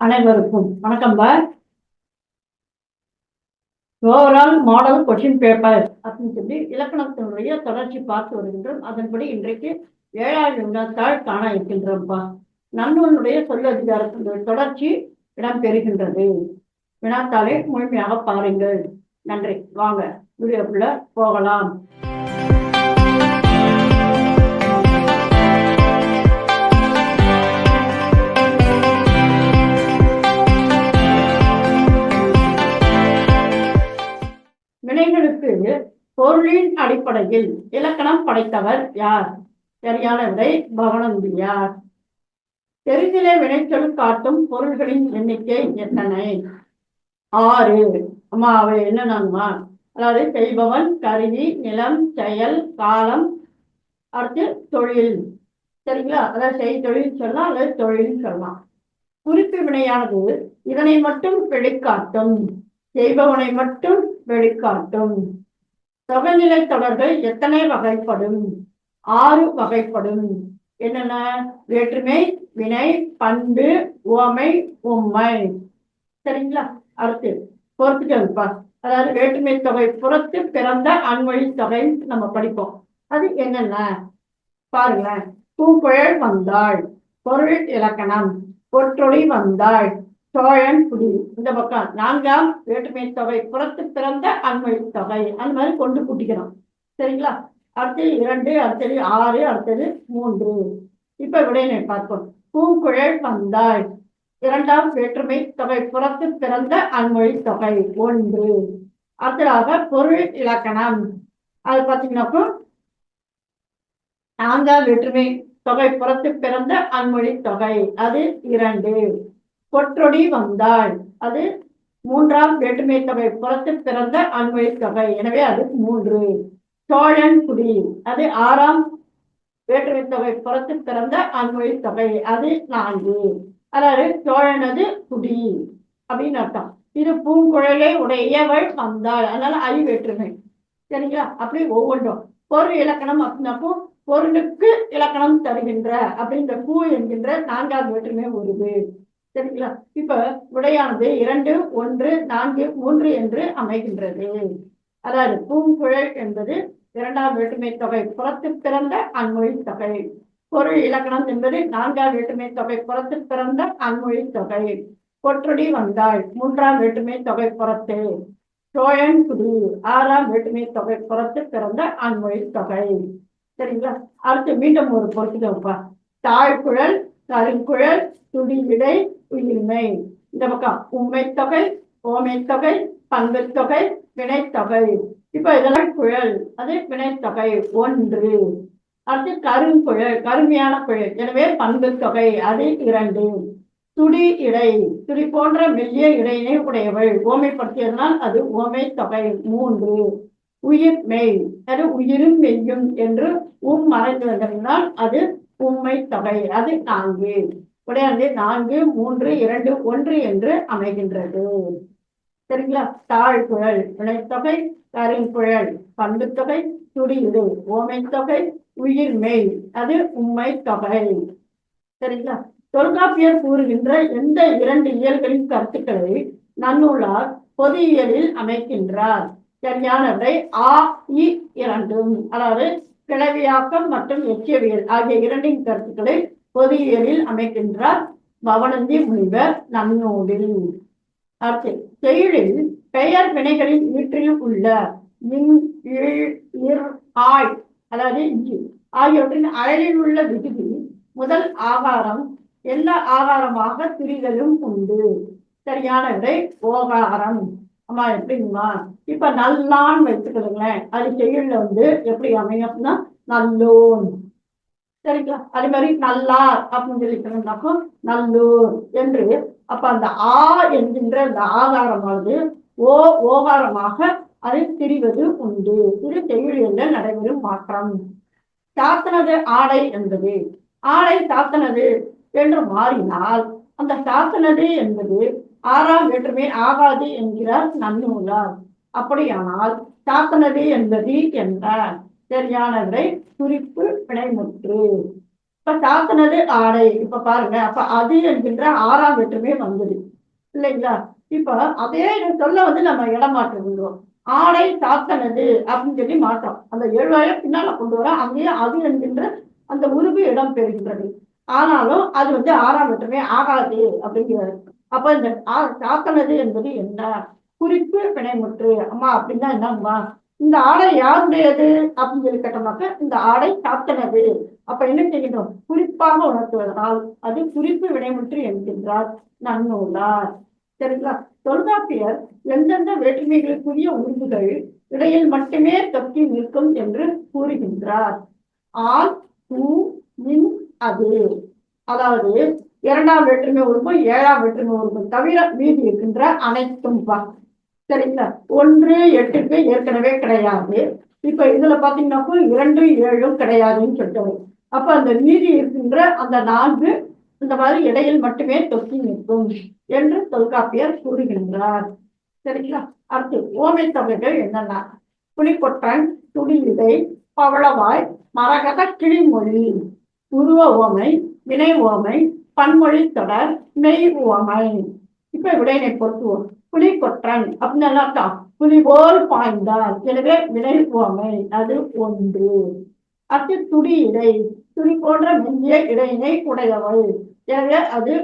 அனைவருக்கும் வணக்கம் பார் ஓவரால் மாடல் கொஷின் பேப்பர் அப்படின்னு சொல்லி இலக்கணத்தினுடைய தொடர்ச்சி பார்த்து வருகின்றோம். அதன்படி இன்றைக்கு ஏழாவது வினாத்தாள் காண இருக்கின்றோம்ப்பா நன்னூனுடைய சொல் அதிகாரத்தினுடைய தொடர்ச்சி இடம் பெறுகின்றது வினாத்தாளை முழுமையாக பாருங்கள். நன்றி. வாங்க வீடியோக்குள்ள போகலாம். அடிப்படையில் இலக்கணம் படைத்தவர் யார்? சரியான விடை பவனந்தியார் தெரிந்திலே வினைச்சொல் காட்டும் பொருள்களின் எண்ணிக்கை எத்தனை? ஆறு. அம்மா அவை என்னென்னம்மா? அதாவது செய்பவன் கருவி நிலம் செயல் காலம் அடுத்து தொழில். சரிங்களா? அதாவது செய் தொழில் சொல்லலாம் அல்லது தொழில் சொல்லலாம் குறிப்பு வினையானது இதனை மட்டும் வெளிக்காட்டும். செய்பவனை மட்டும் வெளிக்காட்டும். தொகைநிலை தொடர்கள் எத்தனை வகைப்படும்? ஆறு வகைப்படும். என்னென்ன? வேற்றுமை வினை பண்பு உவமை உம்மை. சரிங்களா? அடுத்து பொறுத்துக்கப்பா அதாவது வேற்றுமை தொகை புறத்து பிறந்த அன்மொழி தொகை நம்ம படிப்போம். அது என்னென்ன? பாருங்களேன். பூப்புழல் வந்தாள் பொருள் இலக்கணம் பொற்றொழி வந்தாள். சோழன் குடி. இந்த பக்கம் நான்காம் வேற்றுமை தொகை புறத்து பிறந்த அண்மை தொகை. அந்த மாதிரி கொண்டு கூட்டிக்கிறோம். சரிங்களா? அடுத்தது இரண்டு அடுத்தது ஆறு அடுத்தது மூன்று. இப்ப விடையினை பார்ப்போம். பூங்குழல் வந்தாள். இரண்டாம் வேற்றுமை தொகை புறத்து பிறந்த அன்மொழி தொகை. ஒன்று. அடுத்ததாக பொருள் இலக்கணம். அது பார்த்தீங்கன்னாக்கா நான்காம் வேற்றுமை தொகை புறத்து பிறந்த அன்மொழி தொகை. அது இரண்டு. கொற்றொடி வந்தாள். அது மூன்றாம் வேற்றுமை தொகை புறத்து பிறந்த அண்மை தொகை எனவே அது மூன்று. சோழன் குடி. அது ஆறாம் வேற்றுமை தொகை புறத்து பிறந்த அண்மை தொகை அது நான்கு. அதாவது சோழனது குடி அப்படின்னு அர்த்தம். இது பூங்குழலை உடையவள் வந்தாள். அதனால அழி வேற்றுமை. சரிங்களா? அப்படி ஒவ்வொன்றும். பொருள் இலக்கணம் அப்படின்னப்போ பொருளுக்கு இலக்கணம் தருகின்ற அப்படின்ற பூ என்கின்ற நான்காவது வேற்றுமை வருது. சரிங்களா இப்ப விடையானது இரண்டு ஒன்று நான்கு மூன்று என்று அமைகின்றது. அதாவது பூங்குழல் என்பது இரண்டாம் வேற்றுமை தொகை புறத்து பிறந்த அன்மொழி தொகை. பொருள் இலக்கணம் என்பது நான்காம் வேற்றுமை தொகை புறத்து பிறந்த அன்மொழி தொகை. கொற்றடி வந்தாள் மூன்றாம் வேற்றுமை தொகை புறத்து. சோழன் குடி ஆறாம் வேற்றுமை தொகை புறத்து பிறந்த அன்மொழி தொகை. சரிங்களா? அடுத்து மீண்டும் ஒரு பொறுத்துக்கப்பா தாழ்குழல் கருங்குழல் துடி விடை உயிர்மை. இந்த பக்கம் உண்மைத்தொகை ஓமைத்தொகை ஓமை தொகை பங்கு தொகை வினைத்தொகை இப்ப இதெல்லாம் குழல். அது வினைத்தொகை ஒன்று. அடுத்து கருங்குழல் கருமையான குழல். எனவே பங்கு தொகை அது இரண்டு. துடி இடை. துடி போன்ற மெல்லிய இடையினை உடையவள். ஓமைப்படுத்தியதனால் அது ஓமை தொகை. மூன்று. உயிர் மெய். அது உயிரும் மெய்யும் என்று உம் மறைந்து வந்ததினால் அது உண்மை தொகை. அது நான்கு. உடையானது நான்கு மூன்று இரண்டு ஒன்று என்று அமைகின்றது. சரிங்களா? தாழ் குழல் வினைத்தொகை கருங்குழல் பண்பு தொகை துடியுடு ஓமைத்தொகை தொகை உயிர் மெய் அது உண்மை தொகை. சரிங்களா? தொல்காப்பியர் கூறுகின்ற எந்த இரண்டு இயல்களின் கருத்துக்களை நன்னூலார் பொதியியலில் அமைக்கின்றார். சரியானவை ஆ இ இரண்டும். அதாவது கிளவியாக்கம் மற்றும் எச்சியவியல் ஆகிய இரண்டின் கருத்துக்களை பொறியியலில் அமைக்கின்றார் பவனந்தி முனிவர் நன்னூலில் அடுத்து செயலில் பெயர் வினைகளின் வீட்டில் உள்ள மின் இர் ஆய் அதாவது இஞ்சி ஆகியவற்றின் அயலில் உள்ள விகுதி முதல் ஆகாரம் எல்லா ஆகாரமாக திரிதலும் உண்டு. சரியான விடை ஓகாரம். ஆமா எப்படிங்களா இப்ப நல்லான்னு வச்சுக்கிறதுங்களேன் அது செயல்ல வந்து எப்படி அமையும் அப்படின்னா நல்லோன். சரிங்களா? அதே மாதிரி நல்லார் அப்படின்னு சொல்லிக்கிறோம்னாக்கோ நல்லூர் என்று. அப்ப அந்த ஆ என்கின்ற அந்த ஆகாரமானது ஓ ஓகாரமாக அதை திரிவது உண்டு. இது செயலில் நடைபெறும் மாற்றம். சாத்தனது ஆடை என்பது. ஆடை சாத்தனது என்று மாறினால் அந்த சாத்தனது என்பது ஆறாம் வேற்றுமை ஆகாது என்கிறார் நன்னூலார். அப்படியானால் சாத்தனது என்பது என்றார் சரியான விடை குறிப்பு வினைமுற்று இப்ப தாக்குனது ஆடை இப்ப பாருங்க அப்ப அது என்கின்ற ஆறாம் வெற்றுமே வந்தது. இல்லைங்களா? இப்ப அதே சொல்ல வந்து நம்ம இடமாற்ற விடுவோம் ஆடை தாக்கனது அப்படின்னு சொல்லி மாற்றம். அந்த ஏழாயிரம் பின்னால கொண்டு வர அங்கேயே அது என்கின்ற அந்த உருவு இடம் பெறுகின்றது. ஆனாலும் அது வந்து ஆறாம் வெற்றமே ஆகாது அப்படிங்கிறது அப்ப இந்த ஆ- என்பது என்ன? குறிப்பு பிணைமுற்று அம்மா அப்படின்னா என்னம்மா? இந்த ஆடை யாருடையது? அப்படின்னு சொல்லி கேட்டோம்னாக்க இந்த ஆடை சாத்தனது. அப்ப என்ன செய்யணும்? குறிப்பாக உணர்த்துவதனால் அது குறிப்பு வினைமுற்று என்கின்றார் நன்னூலார். சரிங்களா? தொல்காப்பியர் எந்தெந்த வேற்றுமைகளுக்குரிய உறுப்புகள் இடையில் மட்டுமே தொக்கி நிற்கும் என்று கூறுகின்றார். ஆள் பூ மின் அது. அதாவது இரண்டாம் வேற்றுமை உறுப்பு ஏழாம் வேற்றுமை உறுப்பு தவிர மீதி இருக்கின்ற அனைத்தும் பா சரிங்களா? ஒன்று எட்டுக்கு ஏற்கனவே கிடையாது. இப்ப இதுல பாத்தீங்கன்னாக்கா இரண்டு ஏழும் கிடையாதுன்னு சொல்லிட்டு அப்ப அந்த மீதி இருக்கின்ற அந்த நான்கு இந்த மாதிரி இடையில் மட்டுமே தொக்கி நிற்கும் என்று தொல்காப்பியர் கூறுகின்றார். சரிங்களா? அடுத்து ஓமை தொகைகள் என்னென்ன புலிக்கொற்றன் துணி விதை பவளவாய் மரகத கிளிமொழி உருவ ஓமை வினை ஓமை பன்மொழி தொடர் மெய் ஓமை. இப்ப விடையினை பொறுத்து புலி கொற்றன் அப்படின்னு என்ன அர்த்தம் புலி போல் பாய்ந்தார். எனவே வினை ஓமை அது ஒன்று. அடுத்து துடி இடை துடி போன்ற மெல்லிய இடையினை உடையவள். எனவே அது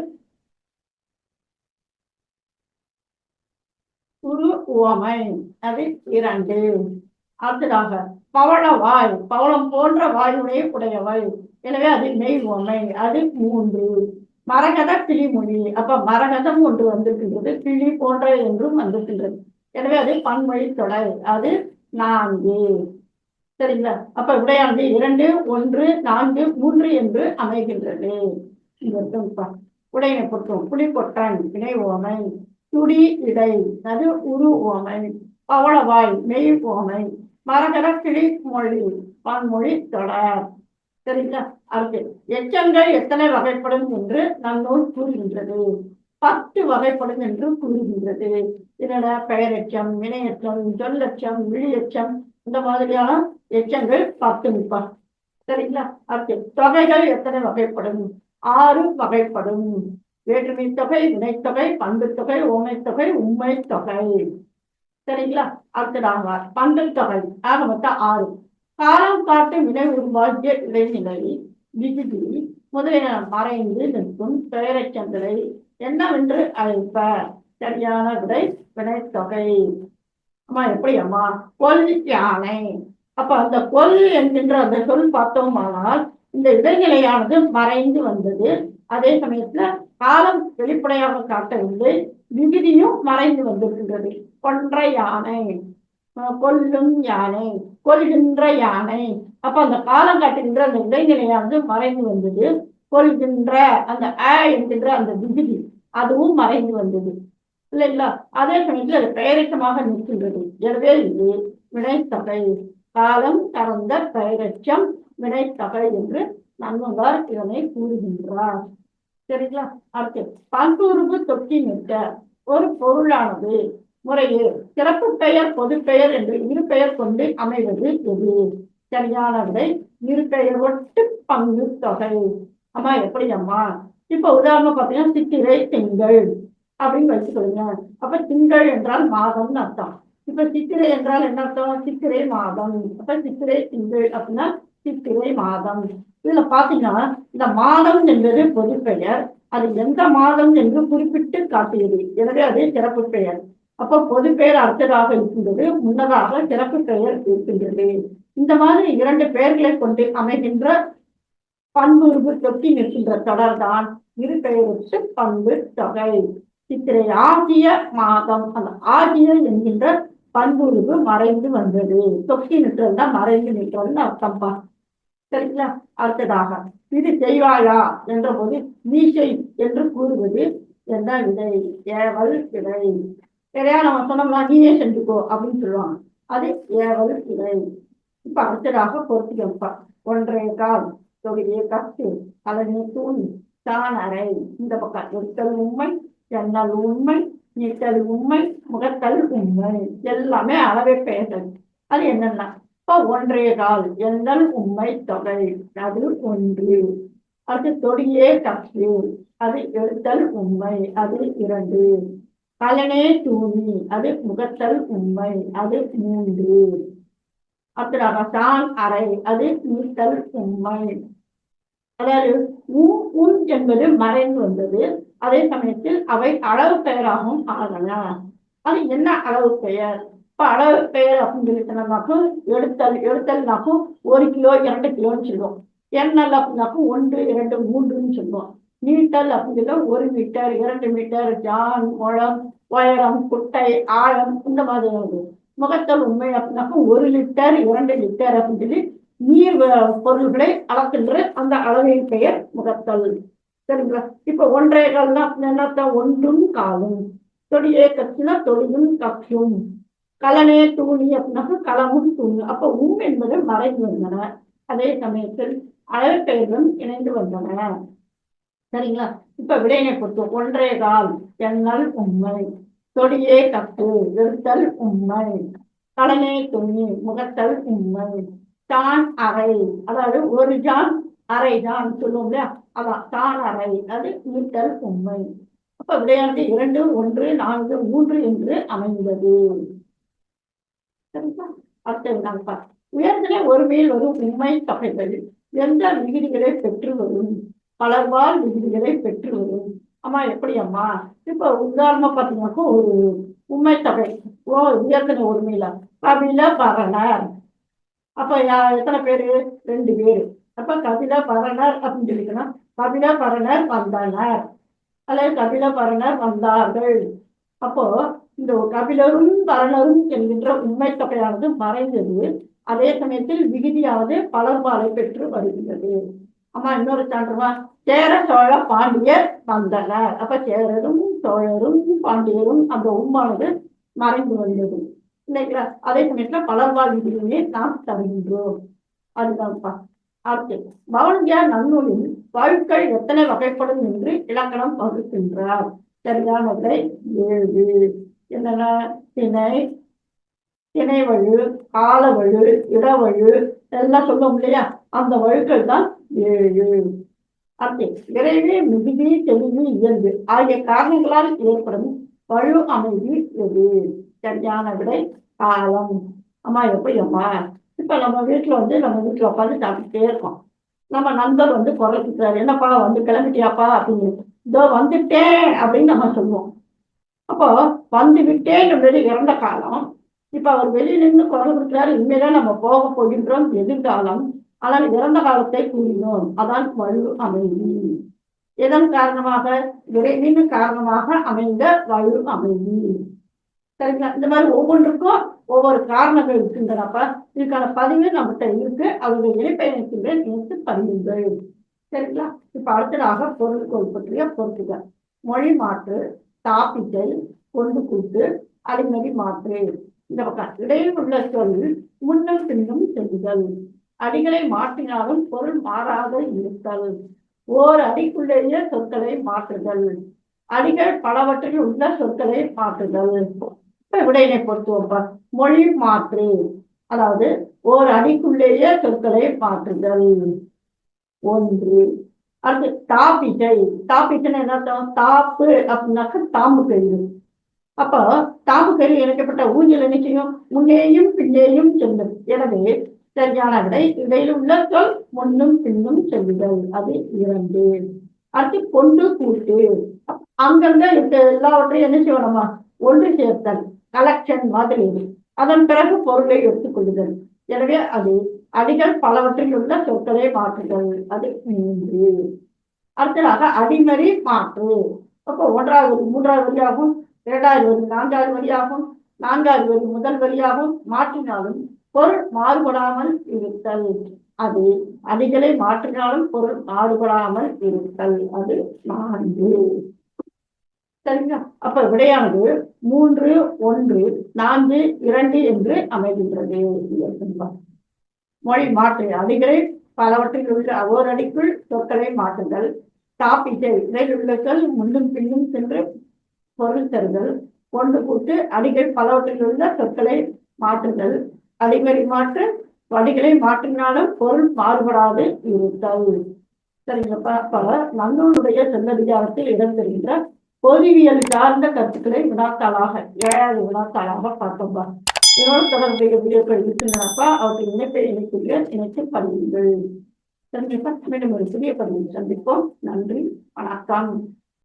குரு உவமை. அது இரண்டு. அடுத்ததாக பவள வாய் பவளம் போன்ற வாயுடைய உடையவள். எனவே அது மெய் உவமை அது மூன்று. மரகத கிளிமொழி. அப்ப மரகதம் ஒன்று வந்திருக்கின்றது கிளி போன்ற என்றும் வந்திருக்கின்றது. எனவே அது பன்மொழி தொடர் அது நான்கு. சரிங்களா? அப்ப விடையானது இரண்டு ஒன்று நான்கு மூன்று என்று அமைகின்றது. இங்க இருக்குங்கப்பா. உடையினை பொருத்தம் புலி கொட்டான் ஓமை. துடி இடை அது உரு ஓமை. பவளவாய் மெய் ஓமை. மரகர கிளி மொழி பன்மொழி தொடர். சரிங்களா அடுத்து எச்சங்கள் எத்தனை வகைப்படும் என்று நன்னூல் கூறுகின்றது. பத்து வகைப்படும் என்று கூறுகின்றது. இதன பெயரெச்சம் வினையச்சம் சொல்லச்சம் விழியச்சம் இந்த மாதிரியான எச்சங்கள் பத்து முப்பா. சரிங்களா? அடுத்து தொகைகள் எத்தனை வகைப்படும்? ஆறு வகைப்படும். வேற்றுமை தொகை வினைத்தொகை பண்பு தொகை ஓமை தொகை உண்மை தொகை சரிங்களா? அடுத்ததாக பண்பு தொகை ஆக மொத்தம் ஆறு. காலம் காட்டு வினை உருவாகிய இடைநிலை விகுதி முதலியன மறைந்து நிற்கும் பெயரைச்சங்களை என்னவென்று அழைப்ப சரியான விடை வினைத்தொகை. அம்மா எப்படி அம்மா? கொல் யானை. அப்ப அந்த கொல் என்கின்ற அந்த சொல் பார்த்தோமானால் இந்த இடைநிலையானது மறைந்து வந்தது. அதே சமயத்துல காலம் வெளிப்படையாக காட்டவில்லை விகுதியும் மறைந்து வந்திருக்கின்றது. கொன்ற யானை. கொல்லும் யானை கொள்கின்ற யானை. அப்ப அந்த காலம் காட்டுகின்ற அந்த இடைநிலையானது மறைந்து வந்தது. கொள்கின்ற அந்த அ என்கின்ற அந்த விகுதி அதுவும் மறைந்து வந்தது. இல்லைங்களா? அதே சமயத்தில் அது பெயரச்சமாக நிற்கின்றது. எனவே இது வினைத்தொகை. காலம் கறந்த பெயரச்சம் வினைத்தொகை என்று நன்மங்கார் இதனை கூறுகின்றார். சரிங்களா? அடுத்து பல்லுறுப்பு தொட்டி நிற்க ஒரு பொருளானது. முறையே. சிறப்பு பெயர் பொது பெயர் என்று இரு பெயர் கொண்டு அமைவது எது? சரியான விடை இரு பெயர் ஒட்டு பங்கு தொகை. அம்மா எப்படி அம்மா இப்ப உதாரணம் பாத்தீங்கன்னா சித்திரை திங்கள் அப்படின்னு வச்சுக்கோங்க. அப்ப திங்கள் என்றால் மாதம்னு அர்த்தம். இப்ப சித்திரை என்றால் என்ன அர்த்தம்? சித்திரை மாதம். அப்ப சித்திரை திங்கள் அப்படின்னா சித்திரை மாதம். இதுல பாத்தீங்கன்னா இந்த மாதம் என்பது பொது பெயர். அது எந்த மாதம் என்று குறிப்பிட்டு காட்டியது. எனவே அது சிறப்பு பெயர். அப்ப பொது பெயர் அர்த்ததாக இருக்கின்றது முன்னதாக சிறப்பு பெயர் இருக்கின்றது. இந்த மாதிரி இரண்டு பெயர்களை கொண்டு அமைகின்ற பண்புருவு தொட்டி நிற்கின்ற தொடர் தான். இரு பெயருக்கு பண்பு தொகை. சித்திரை ஆகிய மாதம் அந்த ஆகிய என்கின்ற பண்புருவு மறைந்து வந்தது. தொக்கி நிற்கிறதா மறைந்து நிற்கிறதுன்னு அர்த்தம்பா. சரிங்களா? அடுத்ததாக இது செய்வாயா என்ற போது நீசை என்று கூறுவது என்ன விதை ஏவல் விதை நிறையா நம்ம சொன்னோம்னா நீயே செஞ்சுக்கோ அப்படின்னு சொல்லுவாங்க. அது ஏவல் விதை இப்ப அடுத்ததாக பொறுத்துக்கப்பா ஒன்றே கால் தொகையை கத்து அதனை தூண் தான் அறை இந்த பக்கம் எடுத்தல் உண்மை எண்ணல் உண்மை நீட்டல் உண்மை முகத்தல் உண்மை. எல்லாமே அளவை பெயர்கள். அது என்னன்னா? இப்போ ஒன்றே கால் எண்ணல் உண்மை தொகை. அது ஒன்று. அது தொடியே கற்று அது எழுத்தல் உண்மை. அது இரண்டு. கலனே தூணி அது முகத்தல் உண்மை அது மூன்று. அடுத்ததாக தான் அறை அது நீத்தல் உண்மை அதாவது ஊ உன் என்பது மறைந்து வந்தது. அதே சமயத்தில் அவை அளவு பெயராகவும் ஆகன அது என்ன அளவு பெயர்? இப்ப அளவு பெயர் அப்படின்னு சொல்லி எடுத்தல் எடுத்தல்னாக்கும் ஒரு கிலோ இரண்டு கிலோன்னு சொல்லுவோம். எண்ணல் அப்படின்னாக்கும் ஒன்று இரண்டு மூன்றுன்னு சொல்லுவோம். நீட்டல் அப்படின்னு ஒரு மீட்டர் இரண்டு மீட்டர் ஜான் முழம் உயரம் குட்டை ஆழம் இந்த மாதிரி வருது முகத்தல் உண்மை அப்படின்னாக்க ஒரு லிட்டர் இரண்டு லிட்டர் அப்படின்னு சொல்லி நீர் பொருள்களை அளக்கின்ற அந்த அளவின் பெயர் முகத்தல். சரிங்களா? இப்ப ஒன்றே கால்னா என்னத்த? ஒன்றும் காலும். தொடியே கற்றுனா தொடியும் கற்றும் கலனே தூணி அப்படின்னாக்க களமும் தூணி. அப்ப உம் என்பது மறைந்து வந்தன. அதே சமயத்தில் அளவு பெயர்களும் இணைந்து வந்தன. சரிங்களா? இப்ப விடையினை பொறுத்தோம் ஒன்றே கால் எண்ணல் உண்மை. தொடியே கற்று வெறுத்தல் உண்மை. கடனே துணி முகத்தல் உண்மை. தான் அறை அதாவது ஒரு ஜான் அரை தான் சொல்லுவோம் இல்லையா? அதான் தான் அறை அது மீட்டல் உண்மை. அப்ப விடையாண்டு இரண்டு ஒன்று நான்கு மூன்று என்று அமைந்தது. சரிங்களா? அடுத்தது நாங்கள் பார்ப்போம். ஒருமையில் வரும் உண்மை தொகைகள். எந்த விகிதிகளை பெற்று வரும்? பலர்வால் விகிதிகளை பெற்று வரும் அம்மா எப்படி அம்மா இப்ப உதாரணமா பார்த்தீங்கன்னாக்கா ஒரு உண்மை தொகை ஓ உயர்த்தின உரிமையில கபில பரணர். அப்ப யா- எத்தனை பேரு? ரெண்டு பேரு. அப்ப கபில பரணர் அப்படின்னு சொல்லிக்கணும். கபில பரணர் வந்தனர். அல்லது கபில பரணர் வந்தார்கள். அப்போ இந்த கபிலரும் பரணரும் என்கின்ற உண்மை தொகையானது மறைந்தது. அதே சமயத்தில் விகுதியானது பலர்பாலை பெற்று வருகிறது. அம்மா இன்னொரு சான்றுமா? சேர சோழ பாண்டியர் வந்தனர். அப்ப சேரரும் சோழரும் பாண்டியரும் அந்த உம்மானது மறைந்து வந்தது. இல்லைங்களா? அதே சமயத்துல பலர்பால் நாம் தருகின்றோம் அதுதான்ப்பா. அடுத்து பவன்யா நன்னூலில் வாழ்க்கை எத்தனை வகைப்படும் என்று இலக்கணம் பகுக்கின்றார். சரியான ஏழு. என்னென்ன திணை திணை வழு இடவழு எல்லாம் சொல்லுவோம் இல்லையா அந்த வழுக்கள் தான் ஏழு. அப்படி விரைவே மிகுதி தெளிவு இயல்பு. ஆகிய காரணங்களால் ஏற்படும் வலு அமைதி எது? சரியான விடை காலம். அம்மா எப்படி அம்மா? இப்ப நம்ம வீட்டுல வந்து நம்ம வீட்டுல உட்காந்து சாப்பிட்டுட்டே இருக்கோம். நம்ம நண்பர் வந்து குரல் என்னப்பா வந்து கிளம்பிட்டியாப்பா? அப்படின்னு. இதோ வந்துட்டேன் அப்படின்னு நம்ம சொல்லுவோம். அப்போ வந்து விட்டேன்னு இறந்த காலம். இப்ப அவர் வெளியே நின்று குரல் கொடுக்கிறார். இனிமேதான் நம்ம போக போகின்றோம் எதிர்காலம். ஆனால் இறந்த காலத்தை கூறினோம். அதான் வலு அமைதி. எதன் காரணமாக? விரைவின் காரணமாக அமைந்த வலு அமைதி. சரிங்களா? இந்த மாதிரி ஒவ்வொன்றுக்கும் ஒவ்வொரு காரணங்கள் இருக்கின்றனப்ப இதுக்கான பதிவு நம்மகிட்ட இருக்கு. அவர்கள் இணைப்பயணத்திலே நினைத்து பதிவுகள் சரிங்களா? இப்ப அடுத்ததாக பொருள் பற்றிய பொருட்கள் மொழி மாற்று தாப்பிட்டை கொண்டு கூட்டு அடிமொழி மாற்று. இந்த பக்கம் இடையில் உள்ள சொல் முன்னும் பின்னும் செல்லுதல். அடிகளை மாற்றினாலும் பொருள் மாறாத இருத்தல். ஓர் அடிக்குள்ளேயே சொற்களை மாற்றுதல். அடிகள் பலவற்றில் உள்ள சொற்களை மாற்றுதல். இப்ப விடையினை பொறுத்துவோம்ப்பா. மொழி மாற்று. அதாவது ஓர் அடிக்குள்ளேயே சொற்களை மாற்றுதல். ஒன்று. அடுத்து தாப்பிச்சை தாப்பிச்சைன்னு என்ன தாப்பு அப்படின்னாக்க தாம்பு கயிறு அப்போ தாவுகள் இணைக்கப்பட்ட ஊஞ்சல் என்ன செய்யும் முன்னேயும் பின்னேயும் செல்லும். எனவே சரியான விடை இடையில் உள்ள சொல் முன்னும் பின்னும் செல்லுதல். அது இரண்டு. அடுத்து கொண்டு கூட்டு. அங்கங்க இருக்க எல்லாவற்றையும் என்ன செய்யணுமா? ஒன்று சேர்த்தல் கலெக்ஷன் மாதிரி. இது அதன் பிறகு பொருளை எடுத்துக்கொள்ளுதல் எனவே அது அடிகள் பலவற்றில் உள்ள சொற்களை மாற்றுதல். அது மூன்று. அடுத்ததாக அடிமறி மாற்று. அப்போ ஒன்றாவது மூன்றாவது ஆகும் இரண்டாவது வரி நான்காவது வரியாகும் நான்காவது வரி முதல் வரியாகும் மாற்றினாலும் பொருள் மாறுபடாமல் இருத்தல். அது அடிகளை மாற்றினாலும் பொருள் மாறுபடாமல் இருத்தல். அது நான்கு. சரிங்களா? அப்ப விடையானது மூன்று ஒன்று நான்கு இரண்டு என்று அமைகின்றது. மொழி மாற்று. அடிகளை பலவற்றில் உள்ள ஓரடிக்குள் சொற்களை மாற்றுதல் தாப்பிட்டை இடையில் உள்ள சொல் முன்னும் பின்னும் சென்று பொருள் தருதல் கொண்டு கூட்டு அடிகள் பலவற்றிலிருந்த சொற்களை மாற்றுதல் அடிமறி மாற்று வடிகளை மாற்றினாலும் பொருள் மாறுபடாது இருத்தல். சரிங்களா அப்ப நன்னூலுடைய செல்லதிகாரத்தில் இடம்பெறுகின்ற பொறிவியல் சார்ந்த கருத்துக்களை வினாத்தாளாக ஏழாவது வினாத்தாளாக பார்த்தோம்பா. இதனோடு தொடர்புடைய வீடியோக்கள் இருக்கின்றனப்பா அவற்றை இணைப்பை இணைக்கூடிய இணைத்து பதிவுங்கள் சரிங்களா மீண்டும் ஒரு புதிய பதிவு சந்திப்போம். நன்றி. வணக்கம்.